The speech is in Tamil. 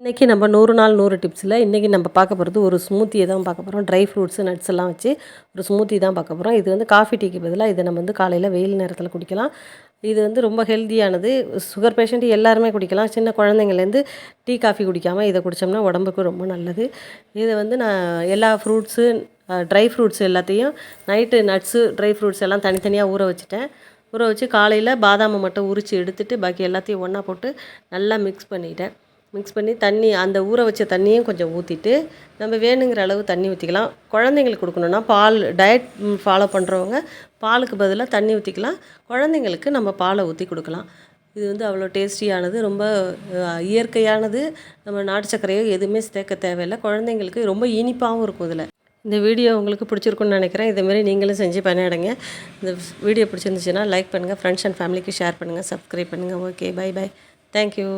இன்றைக்கி நம்ம நூறு நாள் நூறு டிப்ஸில் இன்றைக்கி நம்ம பார்க்க போகிறது ஒரு ஸ்மூத்தியை தான் பார்க்க போகிறோம் ட்ரை ஃப்ரூட்ஸு நட்ஸ் எல்லாம் வச்சு ஒரு ஸ்மூத்தி தான் பார்க்க போகிறோம் இது வந்து காஃபி டீக்கு பதிலாக இதை நம்ம வந்து காலையில் வெயில் நேரத்தில் குடிக்கலாம். இது வந்து ரொம்ப ஹெல்த்தியானது சுகர் பேஷண்ட் எல்லாருமே குடிக்கலாம். சின்ன குழந்தைங்கள்லேருந்து டீ காஃபி குடிக்காமல் இதை குடித்தோம்னா உடம்புக்கு ரொம்ப நல்லது. இதை வந்து நான் எல்லா ஃப்ரூட்ஸு ட்ரை ஃப்ரூட்ஸ் எல்லாத்தையும் நைட்டு நட்ஸு ட்ரை ஃப்ரூட்ஸ் எல்லாம் தனித்தனியாக ஊற வச்சுட்டேன். ஊற வச்சு காலையில் பாதாமை மட்டும் உரித்து எடுத்துகிட்டு பாக்கி எல்லாத்தையும் ஒன்றா போட்டு நல்லா மிக்ஸ் பண்ணிட்டேன். மிக்ஸ் பண்ணி தண்ணி அந்த ஊற வச்ச தண்ணியும் கொஞ்சம் ஊற்றிட்டு நம்ம வேணுங்கிற அளவு தண்ணி ஊற்றிக்கலாம் குழந்தைங்களுக்கு கொடுக்கணுன்னா பால் டயட் ஃபாலோ பண்ணுறவங்க பாலுக்கு பதிலாக தண்ணி ஊற்றிக்கலாம் குழந்தைங்களுக்கு நம்ம பாலை ஊற்றி கொடுக்கலாம். இது வந்து அவ்வளோ டேஸ்டியானது ரொம்ப இயற்கையானது. நம்ம நாட்டு சர்க்கரையோ எதுவுமே சேர்க்க தேவையில்லை. குழந்தைங்களுக்கு ரொம்ப இனிப்பாகவும் இருக்கும் இதில். இந்த வீடியோ உங்களுக்கு பிடிச்சிருக்குன்னு நினைக்கிறேன். இதேமாரி நீங்களும் செஞ்சு பண்ணிடுங்க இந்த வீடியோ பிடிச்சிருந்துச்சுன்னா லைக் பண்ணுங்கள் ஃப்ரெண்ட்ஸ் அண்ட் ஃபேமிலிக்கு ஷேர் பண்ணுங்கள் சப்ஸ்கிரைப் பண்ணுங்கள் okay bye bye thank you